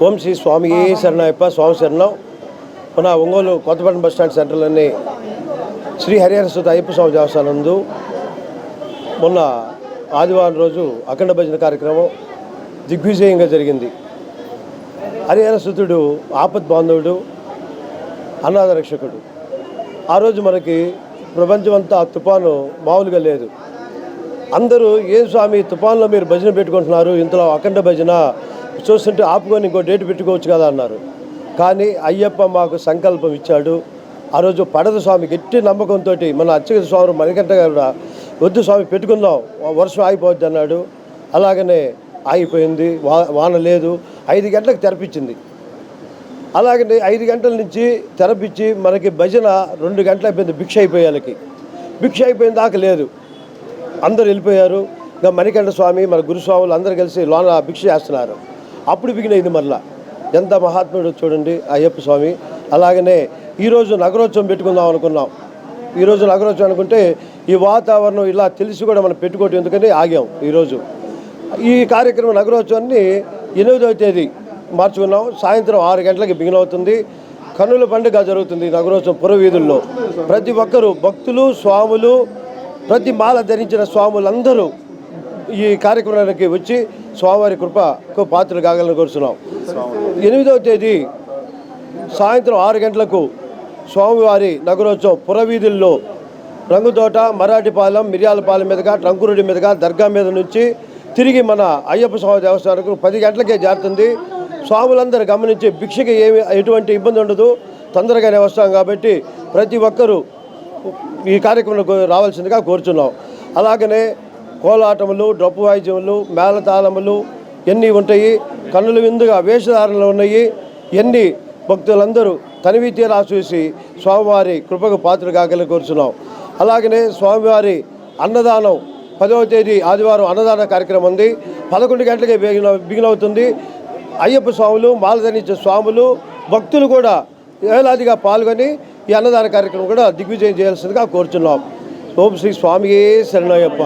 ఓం శ్రీ స్వామి శరణయ్యప్ప స్వామి శరణం. మన Ongole Kothapatnam bus stand సెంటర్లోని శ్రీ హరిహర సుత అయ్యప్ప స్వామి దేవస్థానందు మొన్న ఆదివారం రోజు అఖండ భజన కార్యక్రమం దిగ్విజయంగా జరిగింది. హరిహర సుతుడు ఆపద్ బాంధవుడు అనాథ రక్షకుడు. ఆ రోజు మనకి ప్రపంచమంతా తుఫాను మామూలుగా లేదు. అందరూ ఏం స్వామి తుఫాన్లో మీరు భజన పెట్టుకుంటున్నారు ఇంతలో అఖండ భజన చూస్తుంటే ఆపుకొని ఇంకో డేట్ పెట్టుకోవచ్చు కదా అన్నారు. కానీ అయ్యప్ప మాకు సంకల్పం ఇచ్చాడు. ఆ రోజు పడదు స్వామి గట్టి నమ్మకంతో మన అచ్చగ స్వామి మణికంఠ గారు వద్దు స్వామి పెట్టుకుందాం వర్షం ఆగిపోద్ది అన్నాడు. అలాగనే ఆగిపోయింది. వా వాన లేదు. ఐదు గంటలకు తెరపించింది. అలాగనే ఐదు గంటల నుంచి తెరపించి మనకి భజన రెండు గంటల అయిపోయింది. భిక్ష అయిపోయాలకి భిక్ష అయిపోయిన దాకా లేదు. అందరు వెళ్ళిపోయారు. ఇంకా మణికంఠ స్వామి మన గురుస్వాములు అందరు కలిసి లోన భిక్ష చేస్తున్నారు. అప్పుడు బిగినైంది మరలా. ఎంత మహాత్ముడు చూడండి అయ్యప్ప స్వామి. అలాగనే ఈరోజు నగరోత్సవం పెట్టుకుందాం అనుకున్నాం. ఈరోజు నగరోత్సవం అనుకుంటే ఈ వాతావరణం ఇలా తెలిసి కూడా మనం పెట్టుకోవటం ఎందుకని ఆగాం ఈరోజు ఈ కార్యక్రమం నగరోత్సవాన్ని ఎనిమిదవ తేదీ మార్చుకున్నాం. సాయంత్రం ఆరు గంటలకి బిగినవుతుంది కన్నుల పండుగ జరుగుతుంది నగరోత్సవం పురవీధుల్లో. ప్రతి ఒక్కరూ భక్తులు స్వాములు ప్రతి మాల ధరించిన స్వాములందరూ ఈ కార్యక్రమానికి వచ్చి స్వామివారి కృపకు పాత్రలు కాగలని కోరుతున్నాం ఎనిమిదవ తేదీ సాయంత్రం ఆరు గంటలకు స్వామివారి నగరోత్సవం పురవీధుల్లో రంగుతోట మరాఠీపాలెం మిర్యాలపాలెం మీదుగా ట్రంకురుడి మీదుగా దర్గా మీద నుంచి తిరిగి మన అయ్యప్ప స్వామి దేవస్థానకు పది గంటలకే జారుతుంది. స్వాములందరూ గమనించి భిక్షకి ఏమి ఎటువంటి ఇబ్బంది ఉండదు. తొందరగానే వస్తాం కాబట్టి ప్రతి ఒక్కరూ ఈ కార్యక్రమంలో రావాల్సిందిగా కోరుచున్నాం. అలాగనే కోలాటములు డప్పు వాయిద్యములు మేళతాళములు ఎన్ని ఉంటాయి కన్నుల విందుగా వేషధారణలు ఉన్నాయి ఎన్ని భక్తులందరూ తనివి తీరా చూసి స్వామివారి కృపకు పాత్ర కాకలు కోరుచున్నాం. అలాగనే స్వామివారి అన్నదానం పదవ తేదీ ఆదివారం అన్నదాన కార్యక్రమం ఉంది. పదకొండు గంటలకే బిగిన బిగినవుతుంది. అయ్యప్ప స్వాములు మాలధరించే స్వాములు భక్తులు కూడా వేలాదిగా పాల్గొని ఈ అన్నదాన కార్యక్రమం కూడా దిగ్విజయం చేయాల్సిందిగా కోరుచున్నాం. ఓం శ్రీ స్వామియే శరణయ్యప్ప